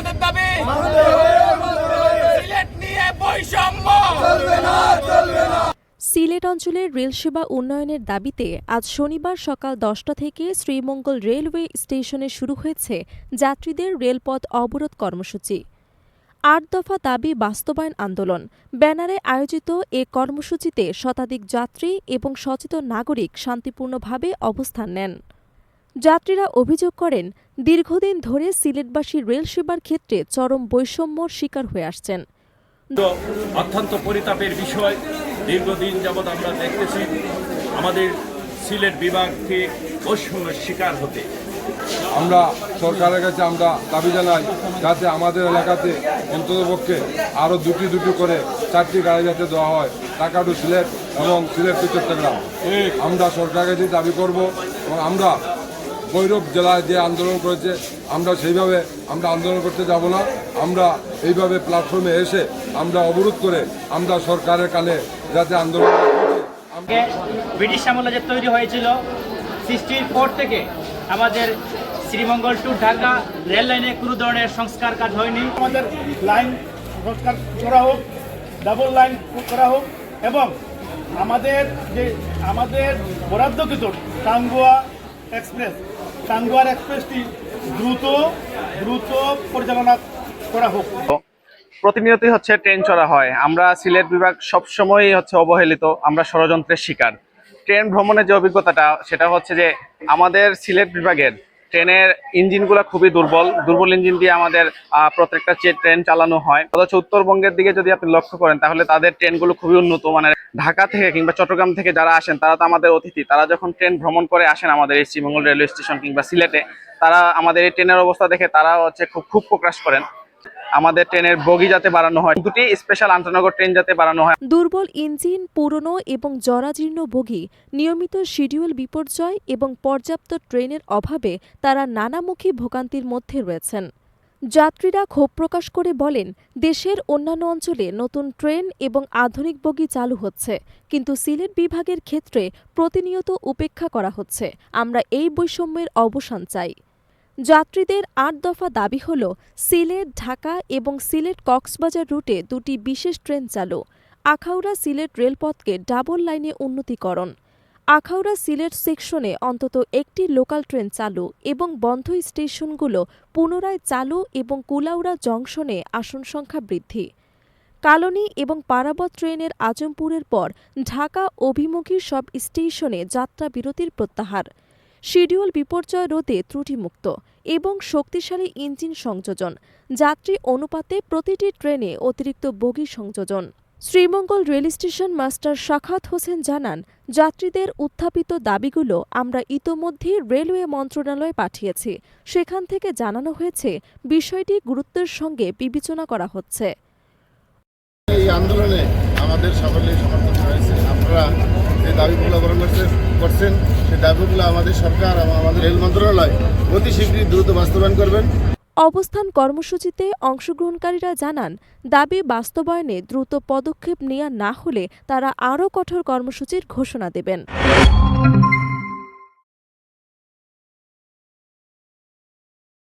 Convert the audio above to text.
আমাদের দাবি। সিলেট নিয়ে বৈষম্য। চলবে না চলবে না। সিলেট অঞ্চলের রেল সেবা উন্নয়নের দাবিতে আজ শনিবার সকাল দশটা থেকে শ্রীমঙ্গল রেলওয়ে স্টেশনে শুরু হয়েছে যাত্রীদের রেলপথ অবরোধ কর্মসূচি। আট দফা দাবি বাস্তবায়ন আন্দোলন। ব্যানারে আয়োজিত এ কর্মসূচিতে শতাধিক যাত্রী এবং সচেতন নাগরিক শান্তিপূর্ণভাবে অবস্থান নেন। যাত্রীরা অভিযোগ করেন দীর্ঘদিন ধরে সিলেটবাসী রেল সেবার ক্ষেত্রে চরম বৈষম্যর শিকার হয়ে আসছেন। অত্যন্ত পরিতাপের বিষয়। দীর্ঘদিন যাবৎ আমরা দেখতেছি আমাদের সিলেট বিভাগকে বৈষম্যের শিকার হতে। আমরা সরকারের কাছে আমরা দাবি জানাই যাতে আমাদের এলাকাতে অন্ততপক্ষে আরও দুটি দুটি করে চারটি গাড়ি যাতে দেওয়া হয় ঢাকা টু সিলেট এবং সিলেট টু চট্টগ্রাম আমরা সরকারের কাছে দাবি করব এবং আমরা ভৈরব জেলায় যে আন্দোলন করেছে আমরা সেইভাবে আমরা আন্দোলন করতে যাব না। আমরা এইভাবে প্ল্যাটফর্মে এসে আমরা অবরোধ করে আমরা সরকারের কানে যাতে আন্দোলন ব্রিটিশ আমলে যে তৈরি হয়েছিল সৃষ্টির পর থেকে আমাদের শ্রীমঙ্গল টু ঢাকা রেল লাইনে কোনো ধরনের সংস্কার কাজ হয়নি। আমাদের লাইন সংস্কার করা হোক ডাবল লাইন করা হোক এবং আমাদের যে আমাদের বরাদ্দকৃত টাঙ্গুয়া এক্সপ্রেস টাঙ্গুয়ার এক্সপ্রেসটি দ্রুত দ্রুত পরিচালনা করা হোক। প্রতিনিয়তই হচ্ছে ট্রেন চড়া হয়। আমরা সিলেট বিভাগ সবসময়ই হচ্ছে অবহেলিত, আমরা ষড়যন্ত্রের শিকার। ট্রেন ভ্রমণের যে অভিজ্ঞতাটা, সেটা হচ্ছে যে আমাদের সিলেট বিভাগের ট্রেনের ইঞ্জিনগুলো খুবই দুর্বল। দুর্বল ইঞ্জিন দিয়ে আমাদের প্রত্যেকটা ট্রেন চালানো হয়। অথচ উত্তরবঙ্গের দিকে যদি আপনি লক্ষ্য করেন, তাহলে তাদের ট্রেনগুলো খুবই উন্নত। মানে ঢাকা থেকে কিংবা চট্টগ্রাম থেকে যারা আসেন, তারা তো আমাদের অতিথি। তারা যখন ট্রেন ভ্রমণ করে আসেন আমাদের এই শ্রীমঙ্গল রেলওয়ে স্টেশন কিংবা সিলেটে, তারা আমাদের এই ট্রেনের অবস্থা দেখে তারা হচ্ছে খুব খুব প্রকাশ করেন। আমাদের ট্রেনের বগি যাতে বাড়ানো হয়। দুটি স্পেশাল আন্তনগর ট্রেন যাতে বাড়ানো হয়। দুর্বল ইঞ্জিন, পুরনো এবং জরাজীর্ণ বগি, নিয়মিত শিডিউল বিপর্যয় এবং পর্যাপ্ত ট্রেনের অভাবে তারা নানামুখী ভোগান্তির মধ্যে রয়েছেন। যাত্রীরা ক্ষোভ প্রকাশ করে বলেন, দেশের অন্যান্য অঞ্চলে নতুন ট্রেন এবং আধুনিক বগি চালু হচ্ছে, কিন্তু সিলেট বিভাগের ক্ষেত্রে প্রতিনিয়ত উপেক্ষা করা হচ্ছে। আমরা এই বৈষম্যের অবসান চাই। যাত্রীদের আট দফা দাবি হল, সিলেট, ঢাকা এবং সিলেট কক্সবাজার রুটে দুটি বিশেষ ট্রেন চালু। আখাউড়া সিলেট রেলপথকে ডাবল লাইনে উন্নতিকরণ। আখাউড়া সিলেট সেকশনে অন্তত একটি লোকাল ট্রেন চালু এবং বন্ধ স্টেশনগুলো পুনরায় চালু এবং কুলাউড়া জংশনে আসন সংখ্যা বৃদ্ধি। কালনী এবং পারাবত ট্রেনের আজমপুরের পর ঢাকা অভিমুখী সব স্টেশনে যাত্রা বিরতির প্রত্যাহার। শিডিউল বিপর্যয় রোধে ত্রুটিমুক্ত এবং শক্তিশালী ইঞ্জিন সংযোজন, যাত্রী অনুপাতে প্রতিটি ট্রেনে অতিরিক্ত বগি সংযোজন। শ্রীমঙ্গল রেল স্টেশন মাস্টার শাখাত হোসেন জানান, যাত্রীদের উত্থাপিত দাবিগুলো আমরা ইতোমধ্যেই রেলওয়ে মন্ত্রণালয়ে পাঠিয়েছি। সেখান থেকে জানানো হয়েছে, বিষয়টি গুরুত্বের সঙ্গে বিবেচনা করা হচ্ছে। এই আন্দোলনে আমাদের সকলেই সমর্থন রয়েছে। আপনারা যে দাবিগুলো গ্রহণ করছে, করছেন সেই দাবিগুলো আমাদের সরকার এবং আমাদের রেল মন্ত্রণালয় অতি শীঘ্রই দ্রুত বাস্তবায়ন করবেন। অবস্থান কর্মসূচিতে অংশগ্রহণকারীরা জানান, দাবি বাস্তবায়নে দ্রুত পদক্ষেপ নেওয়া না হলে তারা আরও কঠোর কর্মসূচির ঘোষণা দেবেন।